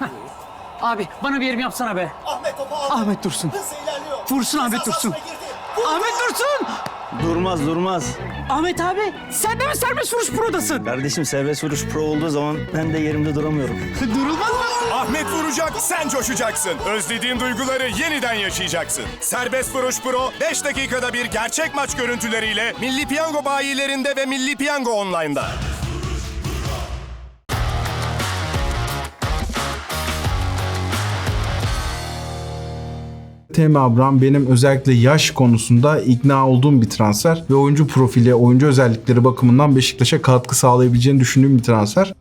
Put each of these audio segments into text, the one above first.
Abi bana bir yerim yapsana be. Ahmet topu aldı. Ahmet Dursun. Hızla ilerliyor. Vursun Ahmet Ceza Dursun. sahasına girdi. Vurdu. Ahmet Dursun! Durmaz durmaz. Ahmet abi sen de mi serbest vuruş prodasın? Kardeşim serbest vuruş pro olduğu zaman ben de yerimde duramıyorum. Durulmaz mı? Ahmet vuracak, sen coşacaksın. Özlediğin duyguları yeniden yaşayacaksın. Serbest Vuruş Pro 5 dakikada bir gerçek maç görüntüleriyle Milli Piyango bayilerinde ve Milli Piyango Online'da. Temi Abraham benim özellikle yaş konusunda ikna olduğum bir transfer ve oyuncu profili, oyuncu özellikleri bakımından Beşiktaş'a katkı sağlayabileceğini düşündüğüm bir transfer.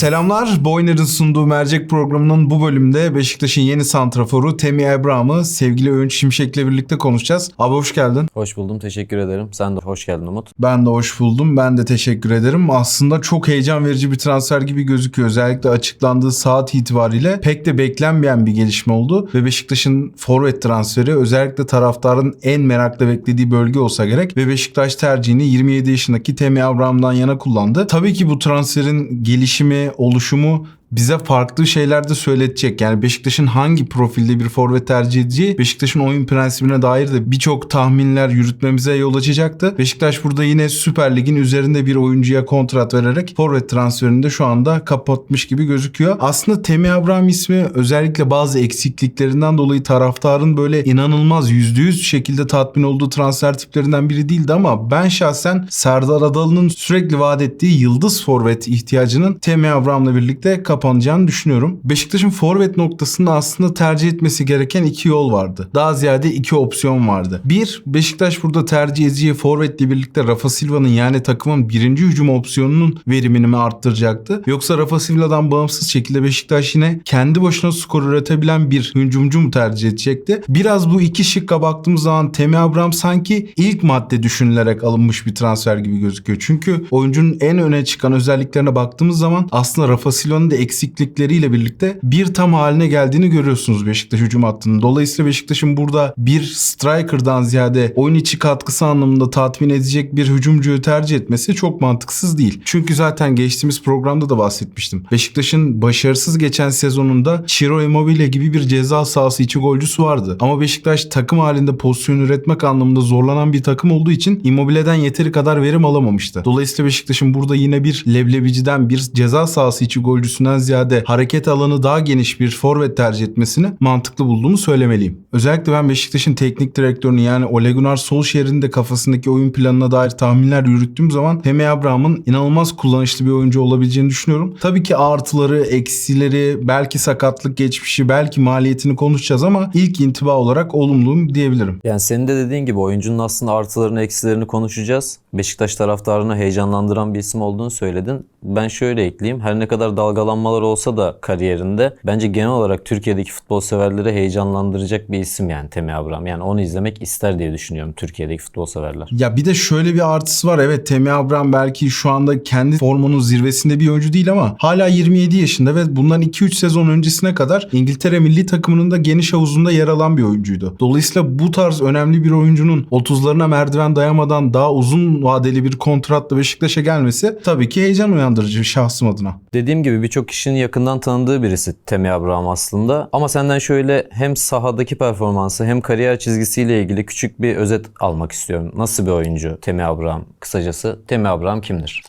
Selamlar. Boyner'ın sunduğu mercek programının bu bölümde Beşiktaş'ın yeni santraforu Temi Abraham'ı sevgili Öğünç Şimşek'le birlikte konuşacağız. Abi hoş geldin. Hoş buldum. Teşekkür ederim. Sen de hoş geldin Umut. Ben de hoş buldum. Ben de teşekkür ederim. Aslında çok heyecan verici bir transfer gibi gözüküyor. Özellikle açıklandığı saat itibariyle pek de beklenmeyen bir gelişme oldu. Ve Beşiktaş'ın forvet transferi özellikle taraftarın en merakla beklediği bölge olsa gerek. Ve Beşiktaş tercihini 27 yaşındaki Temi Abraham'dan yana kullandı. Tabii ki bu transferin gelişimi, oluşumu bize farklı şeyler de söyletecek. Yani Beşiktaş'ın hangi profilde bir forvet tercih edeceği Beşiktaş'ın oyun prensibine dair de birçok tahminler yürütmemize yol açacaktı. Beşiktaş burada yine Süper Lig'in üzerinde bir oyuncuya kontrat vererek forvet transferini de şu anda kapatmış gibi gözüküyor. Aslında Temi Abraham ismi özellikle bazı eksikliklerinden dolayı taraftarın böyle inanılmaz %100 şekilde tatmin olduğu transfer tiplerinden biri değildi ama ben şahsen Serdar Adalı'nın sürekli vaat ettiği yıldız forvet ihtiyacının Temi Abraham'la birlikte kapanacağını düşünüyorum. Beşiktaş'ın forvet noktasında aslında tercih etmesi gereken iki yol vardı. Daha ziyade iki opsiyon vardı. Bir, Beşiktaş burada tercih edeceği forvetle birlikte Rafa Silva'nın yani takımın birinci hücum opsiyonunun verimini mi arttıracaktı? Yoksa Rafa Silva'dan bağımsız şekilde Beşiktaş yine kendi başına skor üretebilen bir hücumcu mu tercih edecekti? Biraz bu iki şıkka baktığımız zaman Temi Abraham sanki ilk madde düşünülerek alınmış bir transfer gibi gözüküyor. Çünkü oyuncunun en öne çıkan özelliklerine baktığımız zaman aslında Rafa Silva'nın da eksiklikleriyle birlikte bir tam haline geldiğini görüyorsunuz Beşiktaş hücum hattının. Dolayısıyla Beşiktaş'ın burada bir striker'dan ziyade oyun içi katkısı anlamında tatmin edecek bir hücumcuyu tercih etmesi çok mantıksız değil. Çünkü zaten geçtiğimiz programda da bahsetmiştim. Beşiktaş'ın başarısız geçen sezonunda Ciro Immobile gibi bir ceza sahası içi golcüsü vardı. Ama Beşiktaş takım halinde pozisyon üretmek anlamında zorlanan bir takım olduğu için Immobile'den yeteri kadar verim alamamıştı. Dolayısıyla Beşiktaş'ın burada yine bir leblebiciden bir ceza sahası içi golcüsünden ziyade hareket alanı daha geniş bir forvet tercih etmesini mantıklı bulduğumu söylemeliyim. Özellikle ben Beşiktaş'ın teknik direktörünü yani Ole Gunnar Solskjaer'in de kafasındaki oyun planına dair tahminler yürüttüğüm zaman Temi Abraham'ın inanılmaz kullanışlı bir oyuncu olabileceğini düşünüyorum. Tabii ki artıları, eksileri, belki sakatlık geçmişi, belki maliyetini konuşacağız ama ilk intiba olarak olumluyum diyebilirim. Yani senin de dediğin gibi oyuncunun aslında artılarını eksilerini konuşacağız. Beşiktaş taraftarını heyecanlandıran bir isim olduğunu söyledin. Ben şöyle ekleyeyim. Her ne kadar dalgalanmalar olsa da kariyerinde bence genel olarak Türkiye'deki futbol severleri heyecanlandıracak bir isim yani Temi Abraham. Yani onu izlemek ister diye düşünüyorum Türkiye'deki futbol severler. Ya bir de şöyle bir artısı var. Evet Temi Abraham belki şu anda kendi formunun zirvesinde bir oyuncu değil ama hala 27 yaşında ve bundan 2-3 sezon öncesine kadar İngiltere milli takımının da geniş havuzunda yer alan bir oyuncuydu. Dolayısıyla bu tarz önemli bir oyuncunun 30'larına merdiven dayamadan daha uzun vadeli bir kontratla Beşiktaş'a gelmesi tabii ki heyecan uyandırıcı şahsım adına. Dediğim gibi birçok kişinin yakından tanıdığı birisi Temi Abraham aslında. Ama senden şöyle hem sahadaki performansı hem kariyer çizgisiyle ilgili küçük bir özet almak istiyorum. Nasıl bir oyuncu Temi Abraham? Kısacası Temi Abraham kimdir?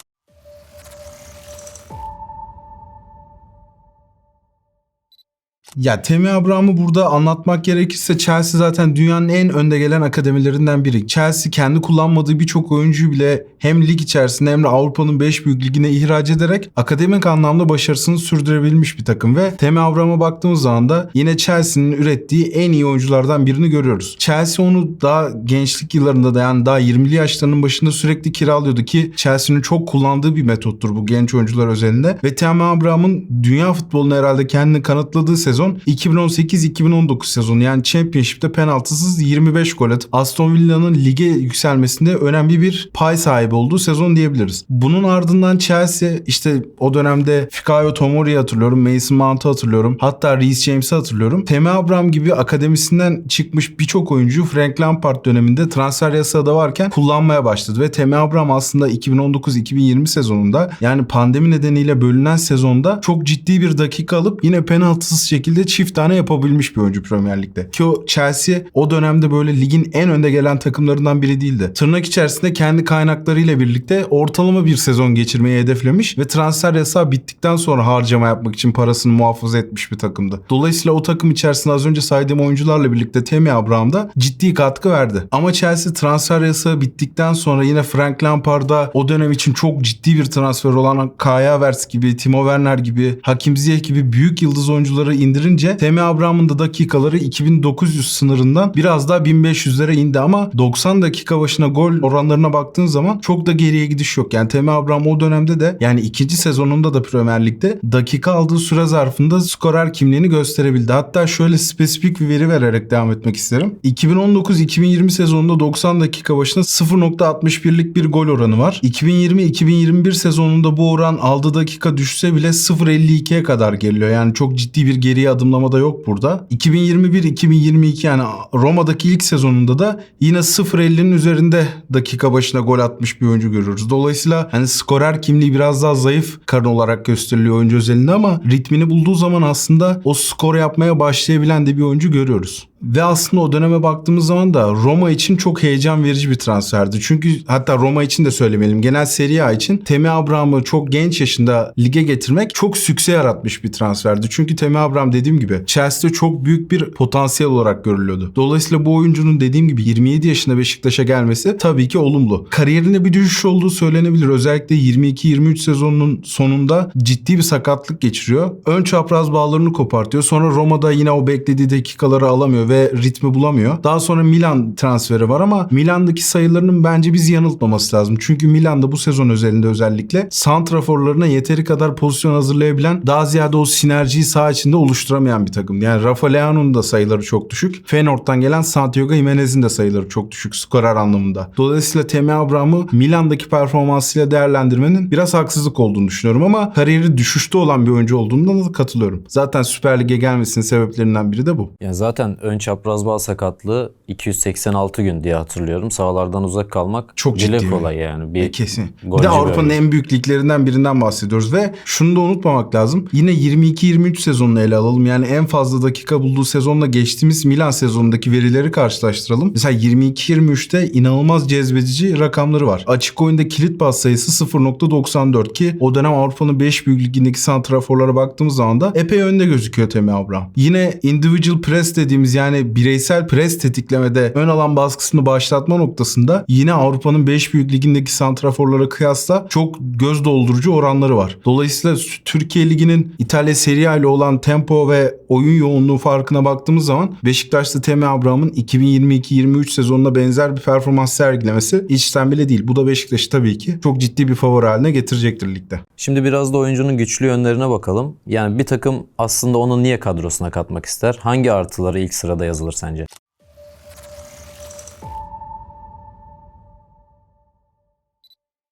Ya Temi Abraham'ı burada anlatmak gerekirse Chelsea zaten dünyanın en önde gelen akademilerinden biri. Chelsea kendi kullanmadığı birçok oyuncuyu bile hem lig içerisinde hem de Avrupa'nın 5 büyük ligine ihraç ederek akademik anlamda başarısını sürdürebilmiş bir takım ve Temi Abraham'a baktığımız zaman da yine Chelsea'nin ürettiği en iyi oyunculardan birini görüyoruz. Chelsea onu daha gençlik yıllarında da yani daha 20'li yaşlarının başında sürekli kiralıyordu ki Chelsea'nin çok kullandığı bir metottur bu genç oyuncular özelinde ve Temi Abraham'ın dünya futboluna herhalde kendini kanıtladığı sezon sezon. 2018-2019 sezonu yani Championship'te penaltısız 25 gol atıp Aston Villa'nın lige yükselmesinde önemli bir pay sahibi olduğu sezon diyebiliriz. Bunun ardından Chelsea işte o dönemde Fikayo Tomori'yi hatırlıyorum, Mason Mount'u hatırlıyorum. Hatta Reece James'i hatırlıyorum. Temi Abraham gibi akademisinden çıkmış birçok oyuncu Frank Lampard döneminde transfer yasağı da varken kullanmaya başladı ve Temi Abraham aslında 2019-2020 sezonunda yani pandemi nedeniyle bölünen sezonda çok ciddi bir dakika alıp yine penaltısız şekilde çift tane yapabilmiş bir oyuncu Premier Lig'de. Ki o Chelsea o dönemde böyle ligin en önde gelen takımlarından biri değildi. Tırnak içerisinde kendi kaynaklarıyla birlikte ortalama bir sezon geçirmeyi hedeflemiş ve transfer yasağı bittikten sonra harcama yapmak için parasını muhafaza etmiş bir takımdı. Dolayısıyla o takım içerisinde az önce saydığım oyuncularla birlikte Temi Abraham da ciddi katkı verdi. Ama Chelsea transfer yasağı bittikten sonra yine Frank Lampard'a o dönem için çok ciddi bir transfer olan Kai Havertz gibi, Timo Werner gibi, Hakim Ziyech gibi büyük yıldız oyuncuları indirince Temi Abraham'ın da dakikaları 2900 sınırından biraz daha 1500'lere indi ama 90 dakika başına gol oranlarına baktığın zaman çok da geriye gidiş yok. Yani Temi Abraham o dönemde de yani ikinci sezonunda da Premier Lig'de dakika aldığı süre zarfında skorer kimliğini gösterebildi. Hatta şöyle spesifik bir veri vererek devam etmek isterim. 2019-2020 sezonunda 90 dakika başına 0.61'lik bir gol oranı var. 2020-2021 sezonunda bu oran aldığı dakika düşse bile 0.52'ye kadar geliyor. Yani çok ciddi bir geriye adımlama da yok burada. 2021-2022 yani Roma'daki ilk sezonunda da yine 0.50'nin üzerinde dakika başına gol atmış bir oyuncu görüyoruz. Dolayısıyla hani skorer kimliği biraz daha zayıf karın olarak gösteriliyor oyuncu özelinde ama ritmini bulduğu zaman aslında o skor yapmaya başlayabilen de bir oyuncu görüyoruz. Ve aslında o döneme baktığımız zaman da Roma için çok heyecan verici bir transferdi. Çünkü hatta Roma için de söylemeyelim. Genel Serie A için Temi Abraham'ı çok genç yaşında lige getirmek çok sükse yaratmış bir transferdi. Çünkü Temi Abraham dediğim gibi Chelsea'de çok büyük bir potansiyel olarak görülüyordu. Dolayısıyla bu oyuncunun dediğim gibi 27 yaşında Beşiktaş'a gelmesi tabii ki olumlu. Kariyerinde bir düşüş olduğu söylenebilir. Özellikle 22-23 sezonunun sonunda ciddi bir sakatlık geçiriyor. Ön çapraz bağlarını kopartıyor. Sonra Roma'da yine o beklediği dakikaları alamıyor ve ritmi bulamıyor. Daha sonra Milan transferi var ama Milan'daki sayılarının bence bizi yanıltmaması lazım. Çünkü Milan'da bu sezon özelinde özellikle santraforlarına yeteri kadar pozisyon hazırlayabilen daha ziyade o sinerjiyi saha içinde oluşturamayan bir takım. Yani Rafa Leao'nun da sayıları çok düşük. Feyenoord'dan gelen Santiago Jimenez'in de sayıları çok düşük skorer anlamında. Dolayısıyla Temi Abraham'ı Milan'daki performansıyla değerlendirmenin biraz haksızlık olduğunu düşünüyorum ama kariyeri düşüşte olan bir oyuncu olduğundan da katılıyorum. Zaten Süper Lig'e gelmesinin sebeplerinden biri de bu. Yani zaten ön çapraz bağ sakatlığı 286 gün diye hatırlıyorum. Sahalardan uzak kalmak Çok dile ciddi. kolay yani. Bir E, kesin. Bir de Avrupa'nın en büyük liglerinden birinden bahsediyoruz ve şunu da unutmamak lazım. Yine 22-23 sezonunu ele alalım. Yani en fazla dakika bulduğu sezonla geçtiğimiz Milan sezonundaki verileri karşılaştıralım. Mesela 22-23'te inanılmaz cezbedici rakamları var. Açık oyunda kilit pas sayısı 0.94 ki o dönem Avrupa'nın 5 büyük ligindeki santraforlara baktığımız zaman da epey önde gözüküyor Temi Abraham. Yine individual press dediğimiz yani bireysel pres tetiklemede ön alan baskısını başlatma noktasında yine Avrupa'nın 5 büyük ligindeki santraforlara kıyasla çok göz doldurucu oranları var. Dolayısıyla Türkiye Ligi'nin İtalya Serie A ile olan tempo ve oyun yoğunluğu farkına baktığımız zaman Beşiktaş'ta Temi Abraham'ın 2022-23 sezonuna benzer bir performans sergilemesi içten bile değil. Bu da Beşiktaş'ı tabii ki çok ciddi bir favori haline getirecektir ligde. Şimdi biraz da oyuncunun güçlü yönlerine bakalım. Yani bir takım aslında onu niye kadrosuna katmak ister? Hangi artıları ilk sırada yazılır sence?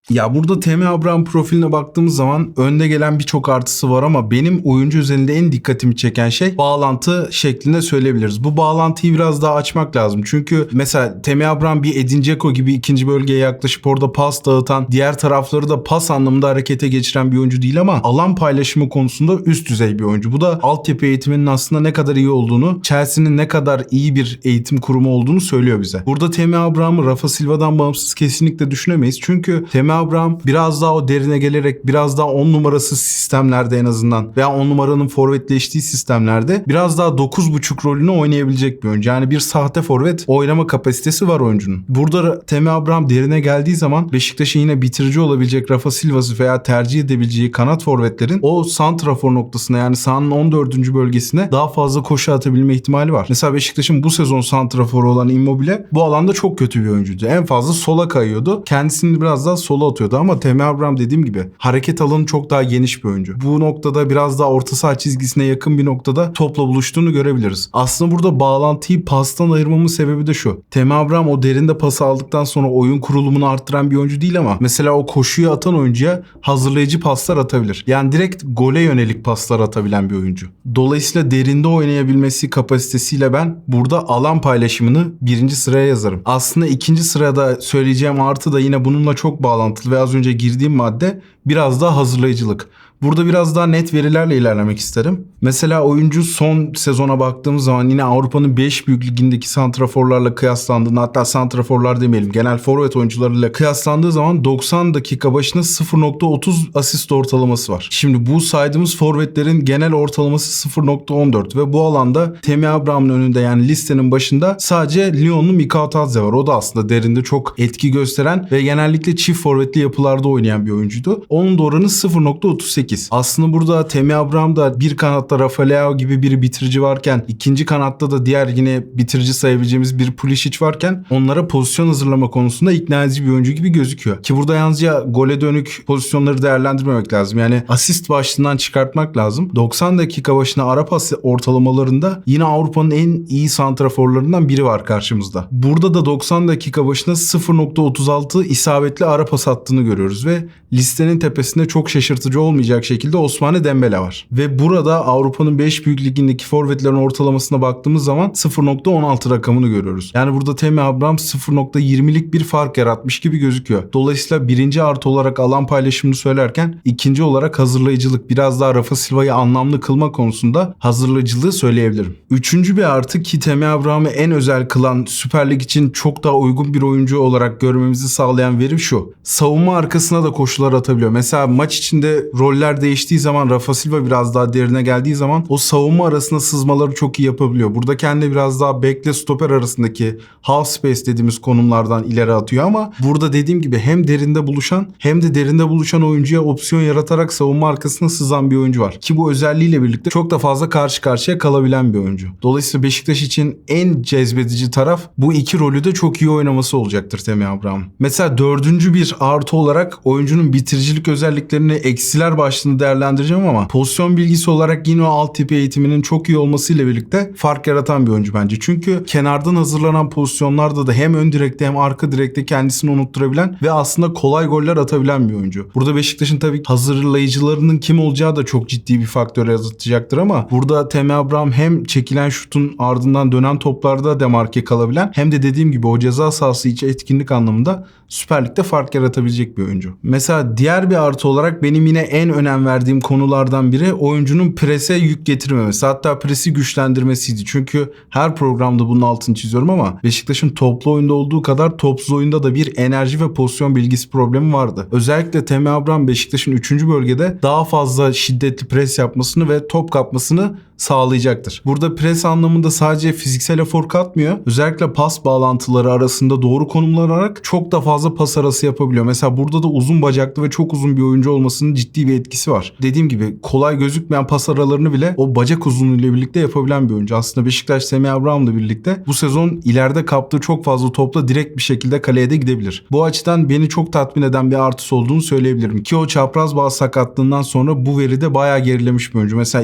Ya burada Temi Abraham profiline baktığımız zaman önde gelen birçok artısı var ama benim oyuncu üzerinde en dikkatimi çeken şey bağlantı şeklinde söyleyebiliriz. Bu bağlantıyı biraz daha açmak lazım. Çünkü mesela Temi Abraham bir Edin Dzeko gibi ikinci bölgeye yaklaşıp orada pas dağıtan, diğer tarafları da pas anlamında harekete geçiren bir oyuncu değil ama alan paylaşımı konusunda üst düzey bir oyuncu. Bu da altyapı eğitiminin aslında ne kadar iyi olduğunu, Chelsea'nin ne kadar iyi bir eğitim kurumu olduğunu söylüyor bize. Burada Temi Abraham'ı Rafa Silva'dan bağımsız kesinlikle düşünemeyiz. Çünkü Temi Abraham biraz daha o derine gelerek biraz daha 10 numarası sistemlerde en azından veya 10 numaranın forvetleştiği sistemlerde biraz daha 9.5 rolünü oynayabilecek bir oyuncu. Yani bir sahte forvet oynama kapasitesi var oyuncunun. Burada Temi Abraham derine geldiği zaman Beşiktaş'ın yine bitirici olabilecek Rafa Silva'sı veya tercih edebileceği kanat forvetlerin o santrafor noktasına yani sahanın 14. bölgesine daha fazla koşu atabilme ihtimali var. Mesela Beşiktaş'ın bu sezon santraforu olan Immobile bu alanda çok kötü bir oyuncuydu. En fazla sola kayıyordu. Kendisini biraz daha sola atıyordu ama Temi Abraham dediğim gibi hareket alanı çok daha geniş bir oyuncu. Bu noktada biraz daha orta saha çizgisine yakın bir noktada topla buluştuğunu görebiliriz. Aslında burada bağlantıyı pastan ayırmamın sebebi de şu. Temi Abraham o derinde pası aldıktan sonra oyun kurulumunu arttıran bir oyuncu değil ama mesela o koşuyu atan oyuncuya hazırlayıcı paslar atabilir. Yani direkt gole yönelik paslar atabilen bir oyuncu. Dolayısıyla derinde oynayabilmesi kapasitesiyle ben burada alan paylaşımını birinci sıraya yazarım. Aslında ikinci sırada söyleyeceğim artı da yine bununla çok bağlantılı ve az önce girdiğim madde biraz daha hazırlayıcılık. Burada biraz daha net verilerle ilerlemek isterim. Mesela oyuncu son sezona baktığımız zaman yine Avrupa'nın 5 büyük ligindeki santraforlarla kıyaslandığında hatta santraforlar demeyelim genel forvet oyuncularıyla kıyaslandığı zaman 90 dakika başına 0.30 asist ortalaması var. Şimdi bu saydığımız forvetlerin genel ortalaması 0.14 ve bu alanda Temi Abraham'ın önünde yani listenin başında sadece Lyon'lu Mikao Tadze var. O da aslında derinde çok etki gösteren ve genellikle çift forvetli yapılarda oynayan bir oyuncuydu. Onun da oranı 0.38. Aslında burada Temi Abraham da bir kanatta Leao gibi bir bitirici varken ikinci kanatta da diğer yine bitirici sayabileceğimiz bir Pulisic varken onlara pozisyon hazırlama konusunda ikna edici bir oyuncu gibi gözüküyor. Ki burada yalnızca gole dönük pozisyonları değerlendirmemek lazım. Yani asist başlığından çıkartmak lazım. 90 dakika başına ara pas ortalamalarında yine Avrupa'nın en iyi santraforlarından biri var karşımızda. Burada da 90 dakika başına 0.36 isabetli ara pas attığını görüyoruz ve listenin tepesinde çok şaşırtıcı olmayacak şekilde Osmane Dembele var. Ve burada Avrupa'nın 5 büyük ligindeki forvetlerin ortalamasına baktığımız zaman 0.16 rakamını görüyoruz. Yani burada Temi Abraham 0.20'lik bir fark yaratmış gibi gözüküyor. Dolayısıyla birinci artı olarak alan paylaşımını söylerken ikinci olarak hazırlayıcılık biraz daha Rafa Silva'yı anlamlı kılma konusunda hazırlayıcılığı söyleyebilirim. Üçüncü bir artı ki Temi Abraham'ı en özel kılan Süper Lig için çok daha uygun bir oyuncu olarak görmemizi sağlayan veri şu. Savunma arkasına da koşular atabiliyor. Mesela maç içinde roller değiştiği zaman Rafa Silva biraz daha derine geldiği zaman o savunma arasında sızmaları çok iyi yapabiliyor. Burada kendi biraz daha bekle stoper arasındaki half space dediğimiz konumlardan ileri atıyor ama burada dediğim gibi hem derinde buluşan hem de derinde buluşan oyuncuya opsiyon yaratarak savunma arkasına sızan bir oyuncu var. Ki bu özelliğiyle birlikte çok da fazla karşı karşıya kalabilen bir oyuncu. Dolayısıyla Beşiktaş için en cezbedici taraf bu iki rolü de çok iyi oynaması olacaktır Temi Abraham. Mesela dördüncü bir artı olarak oyuncunun bitiricilik özelliklerini eksiler başlığında değerlendireceğim ama pozisyon bilgisi olarak yine o alt tipi eğitiminin çok iyi olmasıyla birlikte fark yaratan bir oyuncu bence. Çünkü kenardan hazırlanan pozisyonlarda da hem ön direkte hem arka direkte kendisini unutturabilen ve aslında kolay goller atabilen bir oyuncu. Burada Beşiktaş'ın tabii hazırlayıcılarının kim olacağı da çok ciddi bir faktör yazıtacaktır ama burada Temi Abraham hem çekilen şutun ardından dönen toplarda demarke kalabilen hem de dediğim gibi o ceza sahası içi etkinlik anlamında Süper Lig'de fark yaratabilecek bir oyuncu. Mesela diğer bir artı olarak benim yine en önem verdiğim konulardan biri oyuncunun prese yük getirmemesi. Hatta presi güçlendirmesiydi. Çünkü her programda bunun altını çiziyorum ama Beşiktaş'ın toplu oyunda olduğu kadar topsuz oyunda da bir enerji ve pozisyon bilgisi problemi vardı. Özellikle Temi Abraham Beşiktaş'ın 3. bölgede daha fazla şiddetli pres yapmasını ve top kapmasını sağlayacaktır. Burada pres anlamında sadece fiziksel efor katmıyor. Özellikle pas bağlantıları arasında doğru konumlanarak çok da fazla pas arası yapabiliyor. Mesela burada da uzun bacaklı ve çok uzun bir oyuncu olmasının ciddi bir etkisi var. Dediğim gibi kolay gözükmeyen pas aralarını bile o bacak uzunluğuyla birlikte yapabilen bir oyuncu. Aslında Beşiktaş Semih Abraham'la birlikte bu sezon ileride kaptığı çok fazla topla direkt bir şekilde kaleye de gidebilir. Bu açıdan beni çok tatmin eden bir artısı olduğunu söyleyebilirim. Ki o çapraz bağ sakatlığından sonra bu veride bayağı gerilemiş bir oyuncu. Mesela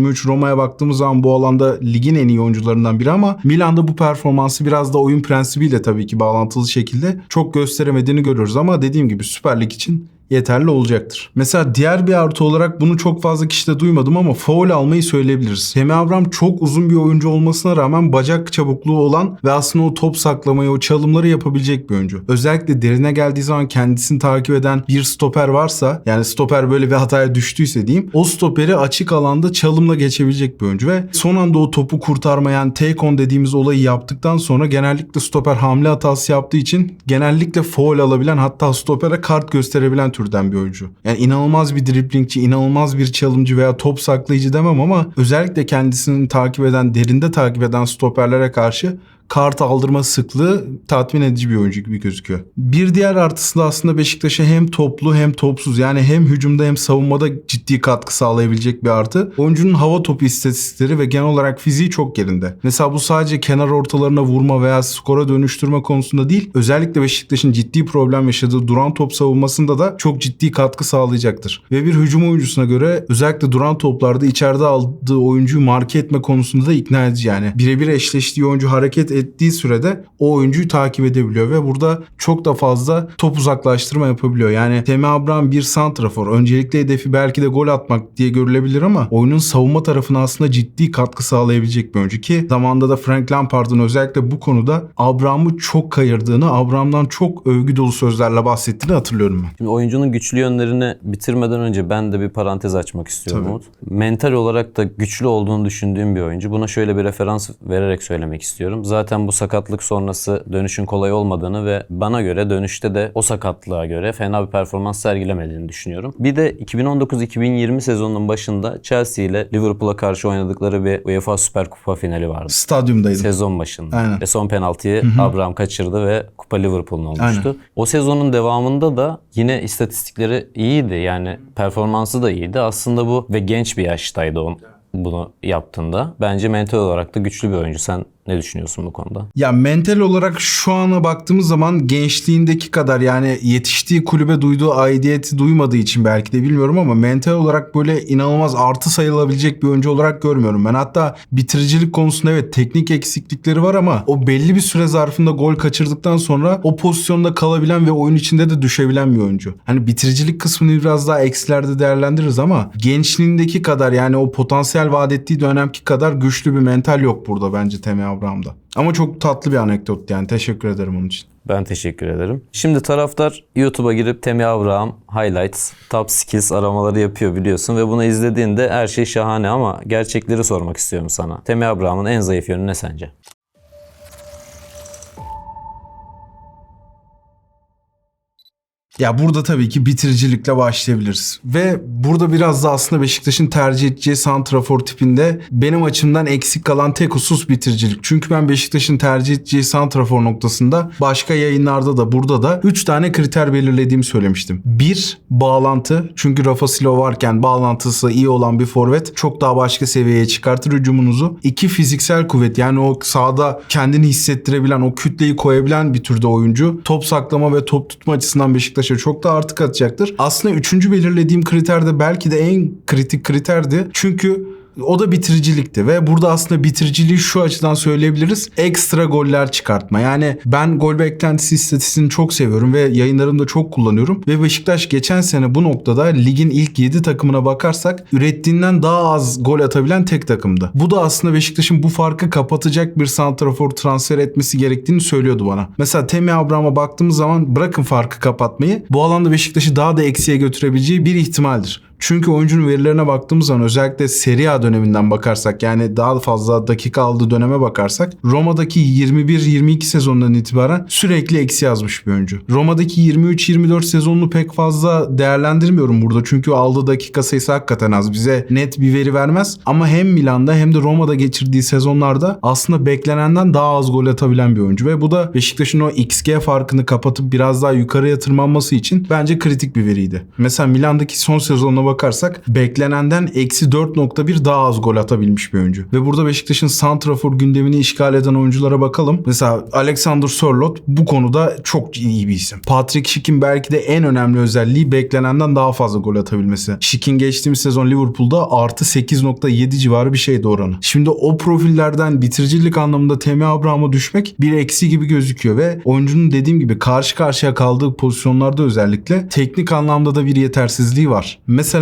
2022-23 Roma'ya baktığımız zaman bu alanda ligin en iyi oyuncularından biri ama Milan'da bu performansı biraz da oyun prensibiyle tabii ki bağlantılı şekilde çok gösteremediğini görüyoruz. Ama dediğim gibi Süper Lig için yeterli olacaktır. Mesela diğer bir artı olarak bunu çok fazla kişide duymadım ama foul almayı söyleyebiliriz. Semih Abraham çok uzun bir oyuncu olmasına rağmen bacak çabukluğu olan ve aslında o top saklamayı, o çalımları yapabilecek bir oyuncu. Özellikle derine geldiği zaman kendisini takip eden bir stoper varsa yani stoper böyle bir hataya düştüyse diyeyim o stoperi açık alanda çalımla geçebilecek bir oyuncu ve son anda o topu kurtarmayan take on dediğimiz olayı yaptıktan sonra genellikle stoper hamle hatası yaptığı için genellikle foul alabilen hatta stopere kart gösterebilen türden bir oyuncu. Yani inanılmaz bir driblingçi, inanılmaz bir çalımcı veya top saklayıcı demem ama özellikle kendisini takip eden, derinde takip eden stoperlere karşı kart aldırma sıklığı tatmin edici bir oyuncu gibi gözüküyor. Bir diğer artısı da aslında Beşiktaş'a hem toplu hem topsuz yani hem hücumda hem savunmada ciddi katkı sağlayabilecek bir artı. Oyuncunun hava topu istatistikleri ve genel olarak fiziği çok yerinde. Mesela bu sadece kenar ortalarına vurma veya skora dönüştürme konusunda değil, özellikle Beşiktaş'ın ciddi problem yaşadığı duran top savunmasında da çok ciddi katkı sağlayacaktır. Ve bir hücum oyuncusuna göre özellikle duran toplarda içeride aldığı oyuncuyu marke etme konusunda da ikna edici yani. Birebir eşleştiği oyuncu hareket ettiği sürede o oyuncuyu takip edebiliyor ve burada çok da fazla top uzaklaştırma yapabiliyor. Yani Temi Abraham bir santrafor. Öncelikle hedefi belki de gol atmak diye görülebilir ama oyunun savunma tarafına aslında ciddi katkı sağlayabilecek bir oyuncu ki zamanda da Frank Lampard'ın özellikle bu konuda Abraham'ı çok kayırdığını, Abraham'dan çok övgü dolu sözlerle bahsettiğini hatırlıyorum ben. Şimdi oyuncunun güçlü yönlerini bitirmeden önce ben de bir parantez açmak istiyorum Tabii. Umut. Mental olarak da güçlü olduğunu düşündüğüm bir oyuncu. Buna şöyle bir referans vererek söylemek istiyorum. Zaten bu sakatlık sonrası dönüşün kolay olmadığını ve bana göre dönüşte de o sakatlığa göre fena bir performans sergilemediğini düşünüyorum. Bir de 2019-2020 sezonunun başında Chelsea ile Liverpool'a karşı oynadıkları bir UEFA Süper Kupa finali vardı. Stadyumdaydı. Sezon başında. Aynen. Ve son penaltıyı Abraham kaçırdı ve kupa Liverpool'un olmuştu. Aynen. O sezonun devamında da yine istatistikleri iyiydi. Yani performansı da iyiydi. Aslında bu ve genç bir yaştaydı o bunu yaptığında. Bence mental olarak da güçlü bir oyuncu. Sen ne düşünüyorsun bu konuda? Ya mental olarak şu ana baktığımız zaman gençliğindeki kadar yani yetiştiği kulübe duyduğu aidiyeti duymadığı için belki de bilmiyorum ama mental olarak böyle inanılmaz artı sayılabilecek bir oyuncu olarak görmüyorum. Ben hatta bitiricilik konusunda evet teknik eksiklikleri var ama o belli bir süre zarfında gol kaçırdıktan sonra o pozisyonda kalabilen ve oyun içinde de düşebilen bir oyuncu. Hani bitiricilik kısmını biraz daha eksilerde değerlendiririz ama gençliğindeki kadar yani o potansiyel vaat ettiği dönemki kadar güçlü bir mental yok burada bence Temi Abraham'da. Ama çok tatlı bir anekdot yani teşekkür ederim onun için. Ben teşekkür ederim. Şimdi taraftar YouTube'a girip Temi Abraham Highlights, Top Skills aramaları yapıyor biliyorsun ve bunu izlediğinde her şey şahane ama gerçekleri sormak istiyorum sana. Temi Abraham'ın en zayıf yönü ne sence? Ya burada tabii ki bitiricilikle başlayabiliriz. Ve burada biraz da aslında Beşiktaş'ın tercih edeceği santrafor tipinde benim açımdan eksik kalan tek husus bitiricilik. Çünkü ben Beşiktaş'ın tercih edeceği santrafor noktasında başka yayınlarda da burada da 3 tane kriter belirlediğimi söylemiştim. Bir, bağlantı. Çünkü Rafa Silva varken bağlantısı iyi olan bir forvet çok daha başka seviyeye çıkartır hücumunuzu. İki, fiziksel kuvvet. Yani o sahada kendini hissettirebilen, o kütleyi koyabilen bir türde oyuncu. Top saklama ve top tutma açısından Beşiktaş'a çok daha artı katacaktır. Aslında üçüncü belirlediğim kriter de belki de en kritik kriterdi. Çünkü o da bitiricilikti ve burada aslında bitiriciliği şu açıdan söyleyebiliriz. Ekstra goller çıkartma. Yani ben gol beklentisi istatistiğini çok seviyorum ve yayınlarımda çok kullanıyorum. Ve Beşiktaş geçen sene bu noktada ligin ilk 7 takımına bakarsak ürettiğinden daha az gol atabilen tek takımdı. Bu da aslında Beşiktaş'ın bu farkı kapatacak bir santrafor transfer etmesi gerektiğini söylüyordu bana. Mesela Temi Abraham'a baktığımız zaman bırakın farkı kapatmayı bu alanda Beşiktaş'ı daha da eksiye götürebileceği bir ihtimaldir. Çünkü oyuncunun verilerine baktığımız zaman özellikle Serie A döneminden bakarsak yani daha fazla dakika aldığı döneme bakarsak Roma'daki 21-22 sezonundan itibaren sürekli eksi yazmış bir oyuncu. Roma'daki 23-24 sezonunu pek fazla değerlendirmiyorum burada çünkü aldığı dakika sayısı hakikaten az. Bize net bir veri vermez ama hem Milan'da hem de Roma'da geçirdiği sezonlarda aslında beklenenden daha az gol atabilen bir oyuncu ve bu da Beşiktaş'ın o XG farkını kapatıp biraz daha yukarıya tırmanması için bence kritik bir veriydi. Mesela Milan'daki son sezonuna bakarsak beklenenden eksi 4.1 daha az gol atabilmiş bir oyuncu. Ve burada Beşiktaş'ın santrafor gündemini işgal eden oyunculara bakalım. Mesela Alexander Sörloth bu konuda çok iyi bir isim. Patrick Schick'in belki de en önemli özelliği beklenenden daha fazla gol atabilmesi. Schick'in geçtiğimiz sezon Liverpool'da artı 8.7 civarı bir şeydi oranı. Şimdi o profillerden bitiricilik anlamında Temi Abraham'a düşmek bir eksi gibi gözüküyor ve oyuncunun dediğim gibi karşı karşıya kaldığı pozisyonlarda özellikle teknik anlamda da bir yetersizliği var. Mesela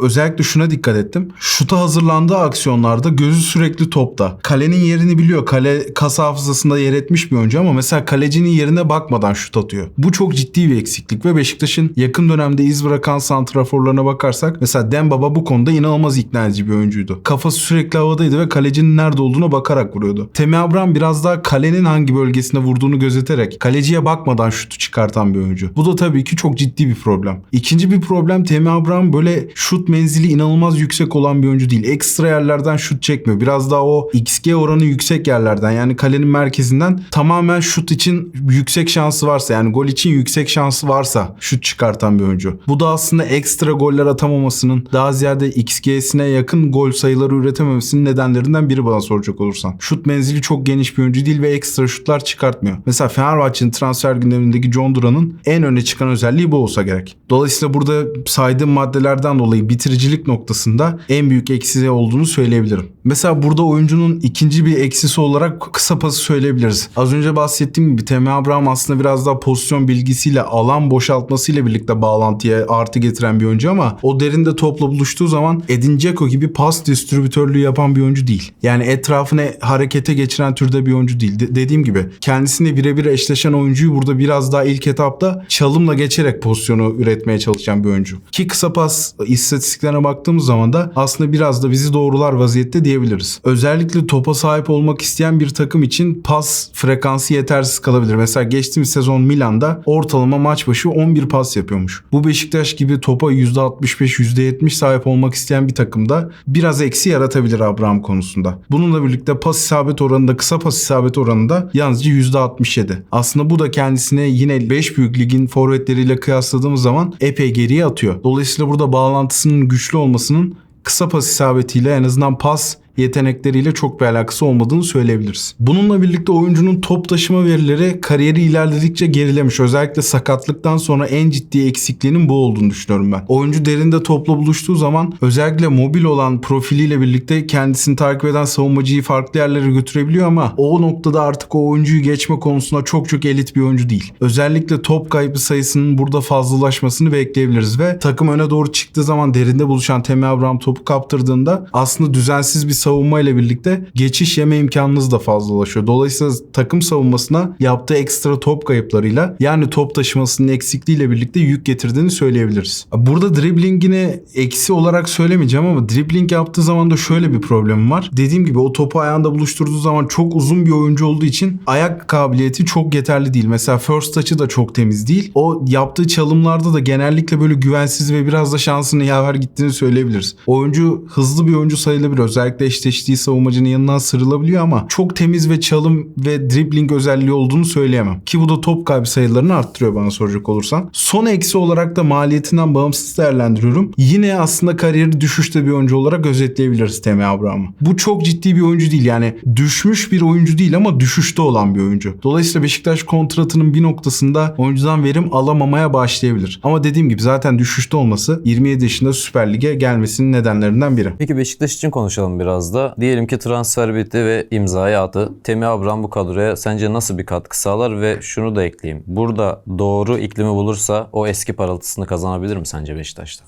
özellikle şuna dikkat ettim. Şuta hazırlandığı aksiyonlarda gözü sürekli topta. Kalenin yerini biliyor. Kale kas hafızasında yer etmiş bir oyuncu ama mesela kalecinin yerine bakmadan şut atıyor. Bu çok ciddi bir eksiklik ve Beşiktaş'ın yakın dönemde iz bırakan santraforlarına bakarsak mesela Dembaba bu konuda inanılmaz ikna edici bir oyuncuydu. Kafası sürekli havadaydı ve kalecinin nerede olduğuna bakarak vuruyordu. Temi Abraham biraz daha kalenin hangi bölgesine vurduğunu gözeterek kaleciye bakmadan şutu çıkartan bir oyuncu. Bu da tabii ki çok ciddi bir problem. İkinci bir problem Temi Abraham böyle şut menzili inanılmaz yüksek olan bir oyuncu değil. Ekstra yerlerden şut çekmiyor. Biraz daha o XG oranı yüksek yerlerden yani kalenin merkezinden tamamen şut için yüksek şansı varsa yani gol için yüksek şansı varsa şut çıkartan bir oyuncu. Bu da aslında ekstra goller atamamasının daha ziyade XG'sine yakın gol sayıları üretememesinin nedenlerinden biri bana soracak olursan. Şut menzili çok geniş bir oyuncu değil ve ekstra şutlar çıkartmıyor. Mesela Fenerbahçe'nin transfer gündemindeki John Duran'ın en öne çıkan özelliği bu olsa gerek. Dolayısıyla burada saydığım maddelerden dolayı bitiricilik noktasında en büyük eksisi olduğunu söyleyebilirim. Mesela burada oyuncunun ikinci bir eksisi olarak kısa pası söyleyebiliriz. Az önce bahsettiğim gibi Temi Abraham aslında biraz daha pozisyon bilgisiyle alan boşaltmasıyla birlikte bağlantıya artı getiren bir oyuncu ama o derinde topla buluştuğu zaman Edin Dzeko gibi pas distribütörlüğü yapan bir oyuncu değil. Yani etrafını harekete geçiren türde bir oyuncu değil. De- dediğim gibi kendisine birebir eşleşen oyuncuyu burada biraz daha ilk etapta çalımla geçerek pozisyonu üretmeye çalışan bir oyuncu. Ki kısa pas istatistiklerine baktığımız zaman da aslında biraz da bizi doğrular vaziyette diyebiliriz. Özellikle topa sahip olmak isteyen bir takım için pas frekansı yetersiz kalabilir. Mesela geçtiğimiz sezon Milan'da ortalama maç başı 11 pas yapıyormuş. Bu Beşiktaş gibi topa %65 %70 sahip olmak isteyen bir takımda biraz eksi yaratabilir Abraham konusunda. Bununla birlikte pas isabet oranında kısa pas isabet oranında yalnızca %67. Aslında bu da kendisine yine 5 büyük ligin forvetleriyle kıyasladığımız zaman epey geriye atıyor. Dolayısıyla burada bağlantısının güçlü olmasının kısa pas isabetiyle en azından pas yetenekleriyle çok bir alakası olmadığını söyleyebiliriz. Bununla birlikte oyuncunun top taşıma verileri kariyeri ilerledikçe gerilemiş. Özellikle sakatlıktan sonra en ciddi eksikliğinin bu olduğunu düşünüyorum ben. Oyuncu derinde topla buluştuğu zaman özellikle mobil olan profiliyle birlikte kendisini takip eden savunmacıyı farklı yerlere götürebiliyor ama o noktada artık o oyuncuyu geçme konusunda çok çok elit bir oyuncu değil. Özellikle top kaybı sayısının burada fazlalaşmasını bekleyebiliriz ve takım öne doğru çıktığı zaman derinde buluşan Temi Abraham topu kaptırdığında aslında düzensiz bir savunma ile birlikte geçiş yeme imkanınız da fazlalaşıyor. Dolayısıyla takım savunmasına yaptığı ekstra top kayıplarıyla yani top taşımasının eksikliğiyle birlikte yük getirdiğini söyleyebiliriz. Burada driblingini eksi olarak söylemeyeceğim ama dribbling yaptığı zaman da şöyle bir problem var. Dediğim gibi o topu ayağında buluşturduğu zaman çok uzun bir oyuncu olduğu için ayak kabiliyeti çok yeterli değil. Mesela first touch'ı da çok temiz değil. O yaptığı çalımlarda da genellikle böyle güvensiz ve biraz da şansının yaver gittiğini söyleyebiliriz. Oyuncu hızlı bir oyuncu sayılabilir. Özellikle eşleştiği savunmacının yanından sıyrılabiliyor ama çok temiz ve çalım ve dribbling özelliği olduğunu söyleyemem. Ki bu da top kaybı sayılarını arttırıyor bana soracak olursan. Son eksi olarak da maliyetinden bağımsız değerlendiriyorum. Yine aslında kariyeri düşüşte bir oyuncu olarak özetleyebiliriz Temi Abraham'ı. Bu çok ciddi bir oyuncu değil. Yani düşmüş bir oyuncu değil ama düşüşte olan bir oyuncu. Dolayısıyla Beşiktaş kontratının bir noktasında oyuncudan verim alamamaya başlayabilir. Ama dediğim gibi zaten düşüşte olması 27 yaşında Süper Lig'e gelmesinin nedenlerinden biri. Peki Beşiktaş için konuşalım biraz da. Diyelim ki transfer bitti ve imzayı attı. Temi Abraham bu kadroya sence nasıl bir katkı sağlar ve şunu da ekleyeyim. Burada doğru iklimi bulursa o eski parıltısını kazanabilir mi sence Beşiktaş'ta?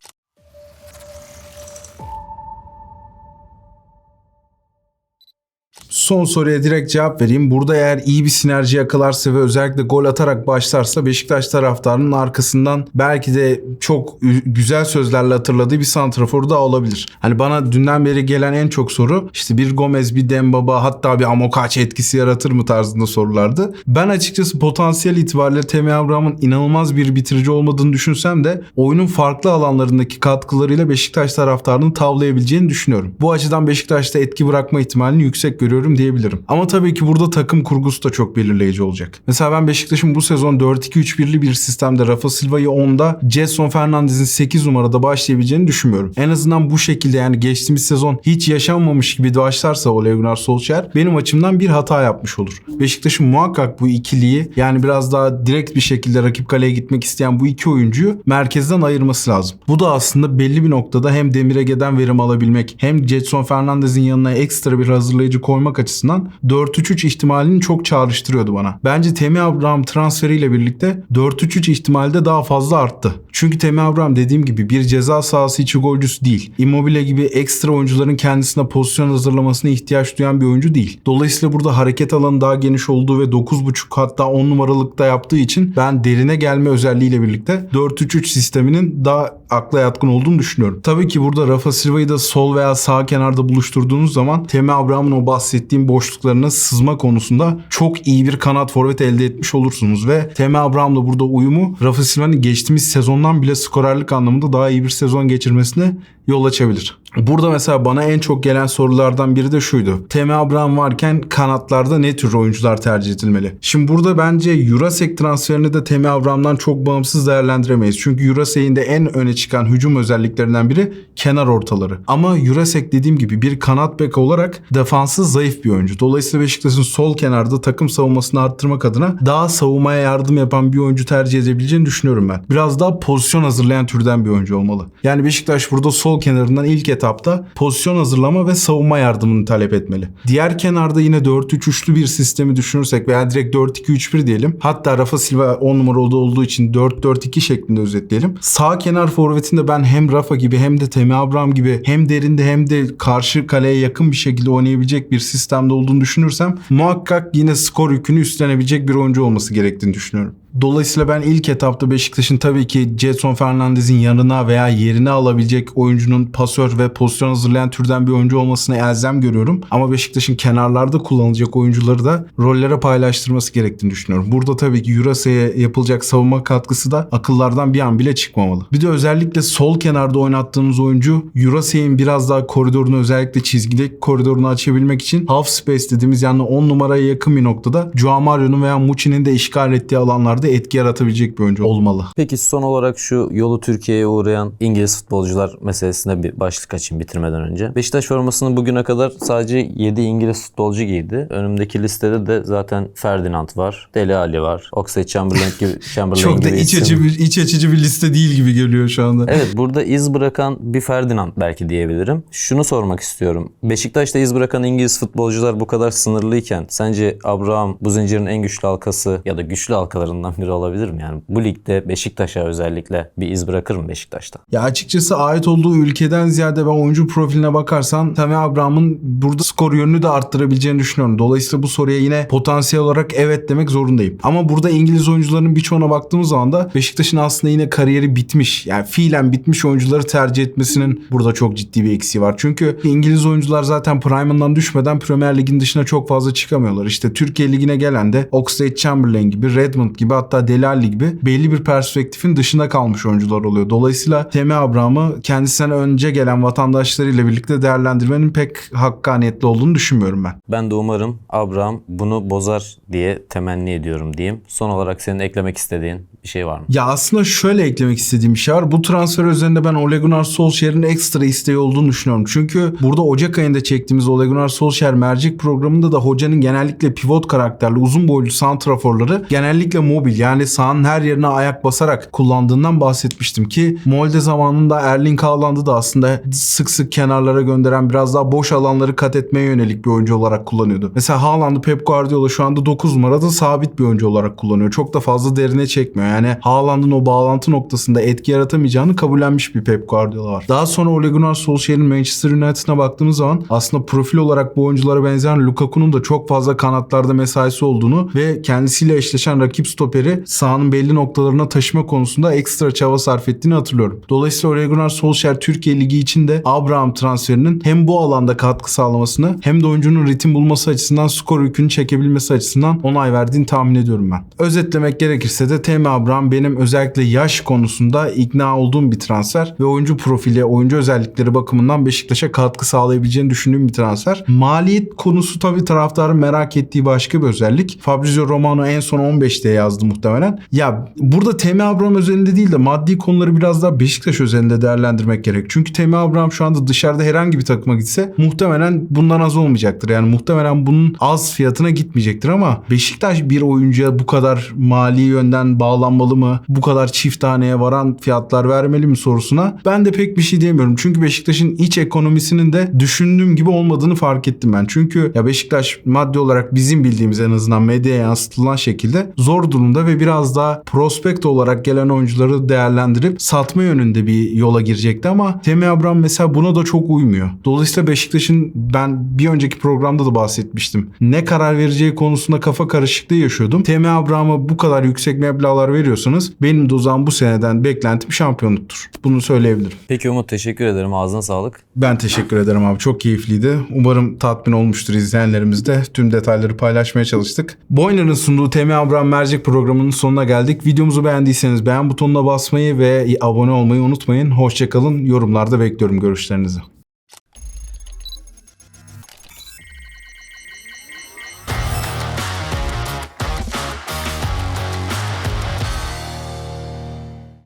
Son soruya direkt cevap vereyim. Burada eğer iyi bir sinerji yakalarsa ve özellikle gol atarak başlarsa Beşiktaş taraftarının arkasından belki de çok güzel sözlerle hatırladığı bir santrafor da olabilir. Hani bana dünden beri gelen en çok soru işte bir Gomez, bir Dembaba hatta bir Amokachi etkisi yaratır mı tarzında sorulardı. Ben açıkçası potansiyel itibariyle Temi Abraham'ın inanılmaz bir bitirici olmadığını düşünsem de oyunun farklı alanlarındaki katkılarıyla Beşiktaş taraftarını tavlayabileceğini düşünüyorum. Bu açıdan Beşiktaş'ta etki bırakma ihtimalini yüksek görüyorum diyebilirim. Ama tabii ki burada takım kurgusu da çok belirleyici olacak. Mesela ben Beşiktaş'ın bu sezon 4-2-3-1'li bir sistemde Rafa Silva'yı 10'da, Jetson Fernandez'in 8 numarada başlayabileceğini düşünmüyorum. En azından bu şekilde yani geçtiğimiz sezon hiç yaşanmamış gibi başlarsa Ole Gunnar Solskjaer benim açımdan bir hata yapmış olur. Beşiktaş'ın muhakkak bu ikiliyi yani biraz daha direkt bir şekilde rakip kaleye gitmek isteyen bu iki oyuncuyu merkezden ayırması lazım. Bu da aslında belli bir noktada hem Demir Ege'den verim alabilmek hem Jetson Fernandez'in yanına ekstra bir hazırlayıcı koymak açısından 4-3-3 ihtimalini çok çağrıştırıyordu bana. Bence Temi Abraham transferiyle birlikte 4-3-3 ihtimali de daha fazla arttı. Çünkü Temi Abraham dediğim gibi bir ceza sahası içi golcüsü değil. Immobile gibi ekstra oyuncuların kendisine pozisyon hazırlamasına ihtiyaç duyan bir oyuncu değil. Dolayısıyla burada hareket alanı daha geniş olduğu ve 9.5 hatta 10 numaralıkta yaptığı için ben derine gelme özelliğiyle birlikte 4-3-3 sisteminin daha akla yatkın olduğunu düşünüyorum. Tabii ki burada Rafa Silva'yı da sol veya sağ kenarda buluşturduğunuz zaman Temi Abraham'ın o bahsettiği bahsettiğim boşluklarına sızma konusunda çok iyi bir kanat forvet elde etmiş olursunuz ve Temi Abraham'la burada uyumu Rafa Silva'nın geçtiğimiz sezondan bile skorerlik anlamında daha iyi bir sezon geçirmesine yol açabilir. Burada mesela bana en çok gelen sorulardan biri de şuydu. Temi Abraham varken kanatlarda ne tür oyuncular tercih edilmeli? Şimdi burada bence Jurasek transferini de Temi Abraham'dan çok bağımsız değerlendiremeyiz. Çünkü Jurasek'in de en öne çıkan hücum özelliklerinden biri kenar ortaları. Ama Jurasek dediğim gibi bir kanat bek olarak defansı zayıf bir oyuncu. Dolayısıyla Beşiktaş'ın sol kenarda takım savunmasını arttırmak adına daha savunmaya yardım yapan bir oyuncu tercih edebileceğini düşünüyorum ben. Biraz daha pozisyon hazırlayan türden bir oyuncu olmalı. Yani Beşiktaş burada sol kenarından ilk etapta pozisyon hazırlama ve savunma yardımını talep etmeli. Diğer kenarda yine 4-3-3'lü bir sistemi düşünürsek veya direkt 4-2-3-1 diyelim. Hatta Rafa Silva 10 numaralı olduğu için 4-4-2 şeklinde özetleyelim. Sağ kenar forvetinde ben hem Rafa gibi hem de Temi Abraham gibi hem derinde hem de karşı kaleye yakın bir şekilde oynayabilecek bir sistemde olduğunu düşünürsem muhakkak yine skor yükünü üstlenebilecek bir oyuncu olması gerektiğini düşünüyorum. Dolayısıyla ben ilk etapta Beşiktaş'ın tabii ki Jetson Fernandez'in yanına veya yerine alabilecek oyuncunun pasör ve pozisyon hazırlayan türden bir oyuncu olmasını elzem görüyorum. Ama Beşiktaş'ın kenarlarda kullanılacak oyuncuları da rollere paylaştırması gerektiğini düşünüyorum. Burada tabii ki Jurasek'e yapılacak savunma katkısı da akıllardan bir an bile çıkmamalı. Bir de özellikle sol kenarda oynattığımız oyuncu Jurasek'in biraz daha koridorunu özellikle çizgideki koridorunu açabilmek için half space dediğimiz yani 10 numaraya yakın bir noktada Joao Mario'nun veya Muçi'nin de işgal ettiği alanlarda etki yaratabilecek bir oyuncu olmalı. Peki son olarak şu yolu Türkiye'ye uğrayan İngiliz futbolcular meselesine bir başlık açayım bitirmeden önce. Beşiktaş formasını bugüne kadar sadece 7 İngiliz futbolcu giydi. Önümdeki listede de zaten Ferdinand var, Dele Ali var, Oxlade Chamberlain gibi Chamberlain Çok da gibi iç açıcı bir, iç açıcı bir liste değil gibi geliyor şu anda. Evet burada iz bırakan bir Ferdinand belki diyebilirim. Şunu sormak istiyorum. Beşiktaş'ta iz bırakan İngiliz futbolcular bu kadar sınırlıyken sence Abraham bu zincirin en güçlü halkası ya da güçlü halkalarından biri olabilir mi? Yani bu ligde Beşiktaş'a özellikle bir iz bırakır mı Beşiktaş'ta? Ya açıkçası ait olduğu ülkeden ziyade ben oyuncu profiline bakarsan Tammy Abraham'ın burada skor yönünü de arttırabileceğini düşünüyorum. Dolayısıyla bu soruya yine potansiyel olarak evet demek zorundayım. Ama burada İngiliz oyuncuların birçoğuna baktığımız zaman da Beşiktaş'ın aslında yine kariyeri bitmiş. Yani fiilen bitmiş oyuncuları tercih etmesinin burada çok ciddi bir eksiği var. Çünkü İngiliz oyuncular zaten prime'ından düşmeden Premier Lig'in dışına çok fazla çıkamıyorlar. İşte Türkiye Ligi'ne gelen de Oxlade Chamberlain gibi, Redmond gibi hatta Dele Alli gibi belli bir perspektifin dışında kalmış oyuncular oluyor. Dolayısıyla Temi Abraham'ı kendisinden önce gelen vatandaşlarıyla birlikte değerlendirmenin pek hakkaniyetli olduğunu düşünmüyorum ben. Ben de umarım Abraham bunu bozar diye temenni ediyorum diyeyim. Son olarak senin eklemek istediğin bir şey var mı? Ya aslında şöyle eklemek istediğim bir şey var. Bu transfer üzerinde ben Ole Gunnar Solskjaer'in ekstra isteği olduğunu düşünüyorum. Çünkü burada Ocak ayında çektiğimiz Ole Gunnar Solskjaer mercek programında da hocanın genellikle pivot karakterli uzun boylu santraforları genellikle mobil yani sahanın her yerine ayak basarak kullandığından bahsetmiştim ki Molde zamanında Erling Haaland'ı da aslında sık sık kenarlara gönderen biraz daha boş alanları kat etmeye yönelik bir oyuncu olarak kullanıyordu. Mesela Haaland'ı Pep Guardiola şu anda 9 numarada sabit bir oyuncu olarak kullanıyor. Çok da fazla derine çekmiyor. Yani Haaland'ın o bağlantı noktasında etki yaratamayacağını kabullenmiş bir Pep Guardiola var. Daha sonra Ole Gunnar Solskjaer'in Manchester United'ına baktığımız zaman aslında profil olarak bu oyunculara benzeyen Lukaku'nun da çok fazla kanatlarda mesaisi olduğunu ve kendisiyle eşleşen rakip stoperi sahanın belli noktalarına taşıma konusunda ekstra çaba sarf ettiğini hatırlıyorum. Dolayısıyla Ole Gunnar Solskjaer Türkiye Ligi için de Abraham transferinin hem bu alanda katkı sağlamasını hem de oyuncunun ritim bulması açısından skor yükünü çekebilmesi açısından onay verdiğini tahmin ediyorum ben. Özetlemek gerekirse de Temi Abraham benim özellikle yaş konusunda ikna olduğum bir transfer ve oyuncu profili, oyuncu özellikleri bakımından Beşiktaş'a katkı sağlayabileceğini düşündüğüm bir transfer. Maliyet konusu tabii taraftarın merak ettiği başka bir özellik. Fabrizio Romano en son 15 diye yazdı muhtemelen. Ya burada Temi Abraham özelinde değil de maddi konuları biraz daha Beşiktaş özelinde değerlendirmek gerek. Çünkü Temi Abraham şu anda dışarıda herhangi bir takıma gitse muhtemelen bundan az olmayacaktır. Yani muhtemelen bunun az fiyatına gitmeyecektir ama Beşiktaş bir oyuncuya bu kadar mali yönden bağlanmalı mı? Bu kadar çift taneye varan fiyatlar vermeli mi sorusuna ben de pek bir şey diyemiyorum. Çünkü Beşiktaş'ın iç ekonomisinin de düşündüğüm gibi olmadığını fark ettim ben. Çünkü ya Beşiktaş maddi olarak bizim bildiğimiz en azından medyaya yansıtılan şekilde zor durumda durumda ve biraz daha prospekt olarak gelen oyuncuları değerlendirip satma yönünde bir yola girecekti ama Temi Abraham mesela buna da çok uymuyor. Dolayısıyla Beşiktaş'ın ben bir önceki programda da bahsetmiştim. Ne karar vereceği konusunda kafa karışıklığı yaşıyordum. Temi Abraham'a bu kadar yüksek meblağlar veriyorsanız benim de o zaman bu seneden beklentim şampiyonluktur. Bunu söyleyebilirim. Peki Umut teşekkür ederim. Ağzına sağlık. Ben teşekkür ederim abi. Çok keyifliydi. Umarım tatmin olmuştur izleyenlerimiz de. Tüm detayları paylaşmaya çalıştık. Boyner'ın sunduğu Temi Abraham Mercek programının sonuna geldik. Videomuzu beğendiyseniz beğen butonuna basmayı ve abone olmayı unutmayın. Hoşçakalın. Yorumlarda bekliyorum görüşlerinizi.